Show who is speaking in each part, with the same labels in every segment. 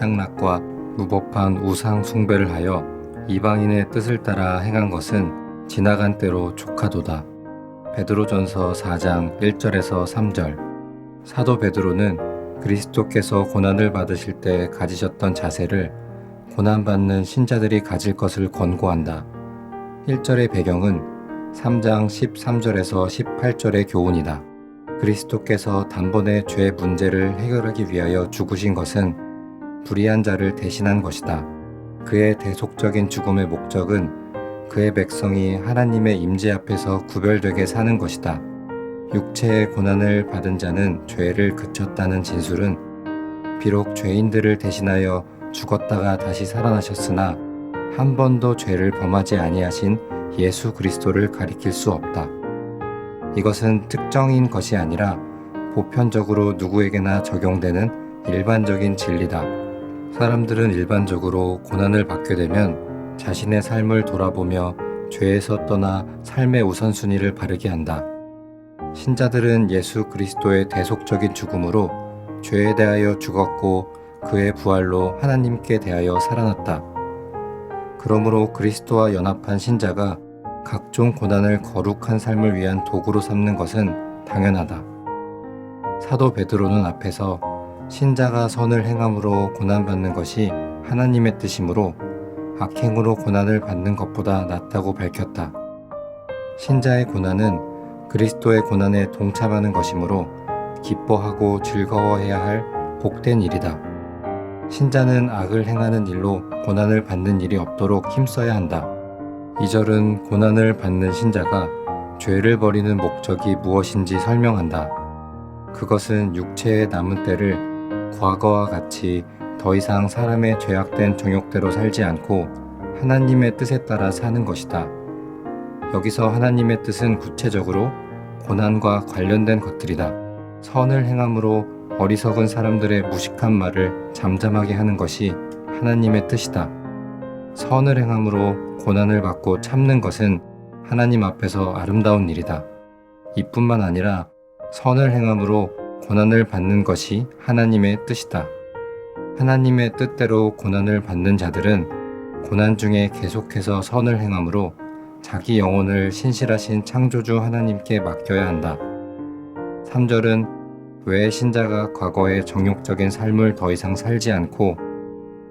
Speaker 1: 향락과 무법한 우상 숭배를 하여 이방인의 뜻을 따라 행한 것은 지나간 때로 족하도다. 베드로전서 4장 1절에서 3절 사도 베드로는 그리스도께서 고난을 받으실 때 가지셨던 자세를 고난받는 신자들이 가질 것을 권고한다. 1절의 배경은 3장 13절에서 18절의 교훈이다. 그리스도께서 단번에 죄 문제를 해결하기 위하여 죽으신 것은 불의한 자를 대신한 것이다. 그의 대속적인 죽음의 목적은 그의 백성이 하나님의 임재 앞에서 구별되게 사는 것이다. 육체의 고난을 받은 자는 죄를 그쳤다는 진술은 비록 죄인들을 대신하여 죽었다가 다시 살아나셨으나 한 번도 죄를 범하지 아니하신 예수 그리스도를 가리킬 수 없다. 이것은 특정인 것이 아니라 보편적으로 누구에게나 적용되는 일반적인 진리다. 사람들은 일반적으로 고난을 받게 되면 자신의 삶을 돌아보며 죄에서 떠나 삶의 우선순위를 바르게 한다. 신자들은 예수 그리스도의 대속적인 죽음으로 죄에 대하여 죽었고 그의 부활로 하나님께 대하여 살아났다. 그러므로 그리스도와 연합한 신자가 각종 고난을 거룩한 삶을 위한 도구로 삼는 것은 당연하다. 사도 베드로는 앞에서 신자가 선을 행함으로 고난받는 것이 하나님의 뜻이므로 악행으로 고난을 받는 것보다 낫다고 밝혔다. 신자의 고난은 그리스도의 고난에 동참하는 것이므로 기뻐하고 즐거워해야 할 복된 일이다. 신자는 악을 행하는 일로 고난을 받는 일이 없도록 힘써야 한다. 이 절은 고난을 받는 신자가 죄를 버리는 목적이 무엇인지 설명한다. 그것은 육체의 남은 때를 과거와 같이 더 이상 사람의 죄악된 정욕대로 살지 않고 하나님의 뜻에 따라 사는 것이다. 여기서 하나님의 뜻은 구체적으로 고난과 관련된 것들이다. 선을 행함으로 어리석은 사람들의 무식한 말을 잠잠하게 하는 것이 하나님의 뜻이다. 선을 행함으로 고난을 받고 참는 것은 하나님 앞에서 아름다운 일이다. 이뿐만 아니라 선을 행함으로 고난을 받는 것이 하나님의 뜻이다. 하나님의 뜻대로 고난을 받는 자들은 고난 중에 계속해서 선을 행함으로 자기 영혼을 신실하신 창조주 하나님께 맡겨야 한다. 3절은 왜 신자가 과거의 정욕적인 삶을 더 이상 살지 않고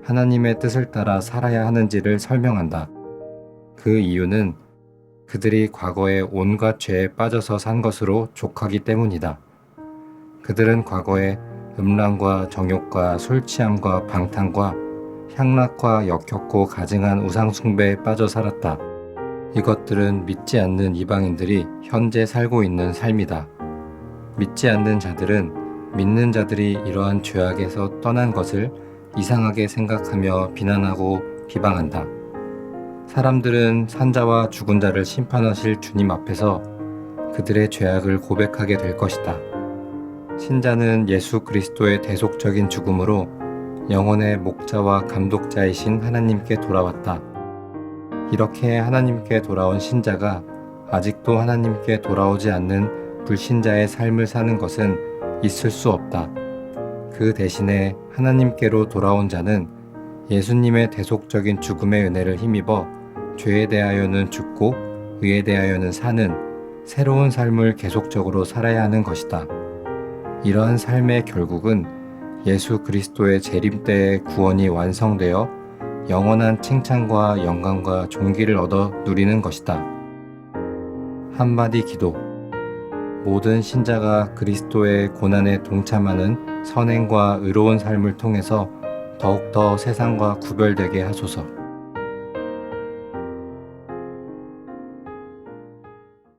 Speaker 1: 하나님의 뜻을 따라 살아야 하는지를 설명한다. 그 이유는 그들이 과거에 온갖 죄에 빠져서 산 것으로 족하기 때문이다. 그들은 과거에 음란과 정욕과 술 취함과 방탕과 향락과 역겹고 가증한 우상숭배에 빠져 살았다. 이것들은 믿지 않는 이방인들이 현재 살고 있는 삶이다. 믿지 않는 자들은 믿는 자들이 이러한 죄악에서 떠난 것을 이상하게 생각하며 비난하고 비방한다. 사람들은 산자와 죽은 자를 심판하실 주님 앞에서 그들의 죄악을 고백하게 될 것이다. 신자는 예수 그리스도의 대속적인 죽음으로 영혼의 목자와 감독자이신 하나님께 돌아왔다. 이렇게 하나님께 돌아온 신자가 아직도 하나님께 돌아오지 않는 불신자의 삶을 사는 것은 있을 수 없다. 그 대신에 하나님께로 돌아온 자는 예수님의 대속적인 죽음의 은혜를 힘입어 죄에 대하여는 죽고 의에 대하여는 사는 새로운 삶을 계속적으로 살아야 하는 것이다. 이러한 삶의 결국은 예수 그리스도의 재림 때의 구원이 완성되어 영원한 칭찬과 영광과 존귀를 얻어 누리는 것이다. 한마디 기도. 모든 신자가 그리스도의 고난에 동참하는 선행과 의로운 삶을 통해서 더욱더 세상과 구별되게 하소서.